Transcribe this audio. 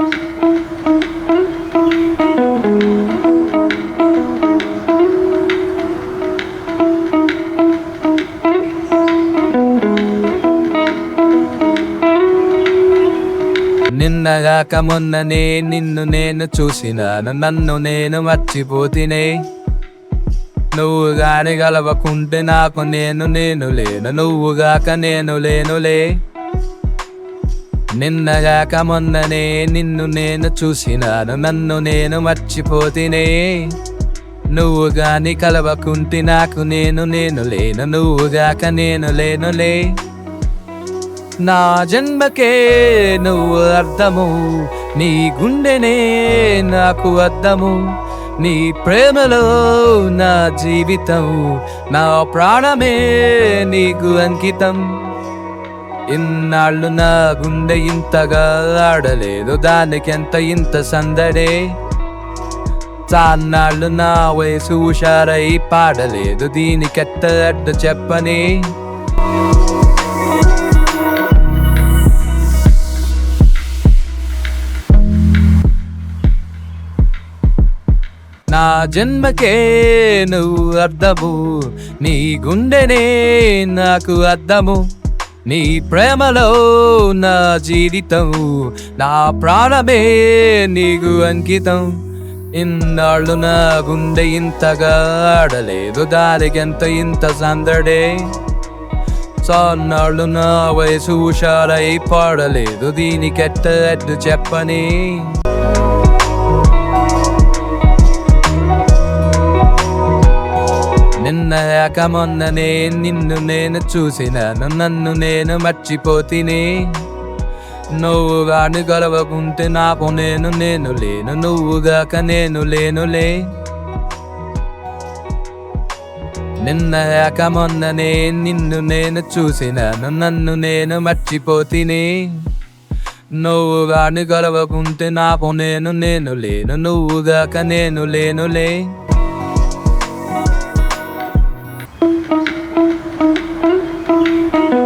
నిన్నగాక మొన్ననే నిన్ను నేను చూసినాను నన్ను నేను మర్చిపోతినే. నువ్వు గాని గలవకుంటే నాకు నేను నేను లేను నువ్వుగాక నేను లేనులే. నిన్నగాక మొన్ననే నిన్ను నేను చూసినాను నన్ను నేను మర్చిపోతినే. నువ్వు గాని కలవకుంటే నాకు నేను నేను లేను నువ్వుగాక నేను లేనులే. నా జన్మకే నువ్వు అర్థము నీ గుండెనే నాకు అర్థము. నీ ప్రేమలో నా జీవితం నా ప్రాణమే నీకు అంకితం. ఇన్నాళ్ళు నా గుండె ఇంతగా ఆడలేదు దానికెంత ఇంత సందడే? చాన్నాళ్ళు నా వయసు హుషారై పాడలేదు దీనికెత్త అడ్డు చెప్పని? నా జన్మకే నువ్వు అర్థము నీ గుండెనే నాకు అర్థము నీ ప్రేమలో నా జీవితం నా ప్రాణమే నీకు అంకితం. ఇన్నాళ్ళు నా గుండె ఇంతగా ఆడలేదు దారికెంత ఇంత సందడే. చాన్నాళ్ళు నా వయసు హుషారై పాడలేదు దీనికెట్ట అడ్డు చెప్పని. నిన్నయాక మొన్ననే నిన్ను నేను చూసినాను నన్ను నేను మర్చిపోతిని. నువ్వు గాని గొలవకుంటే నాపు నేను నేను లేను నువ్వుగాక నేను లేనులే. నిన్నయాక మొన్ననే నిన్ను నేను చూసినాను నన్ను నేను మర్చిపోతిని. నువ్వు గాని గొలవకుంటే నాపు నేను నేను లేను నువ్వుగాక నేను లేనులే. Thank you.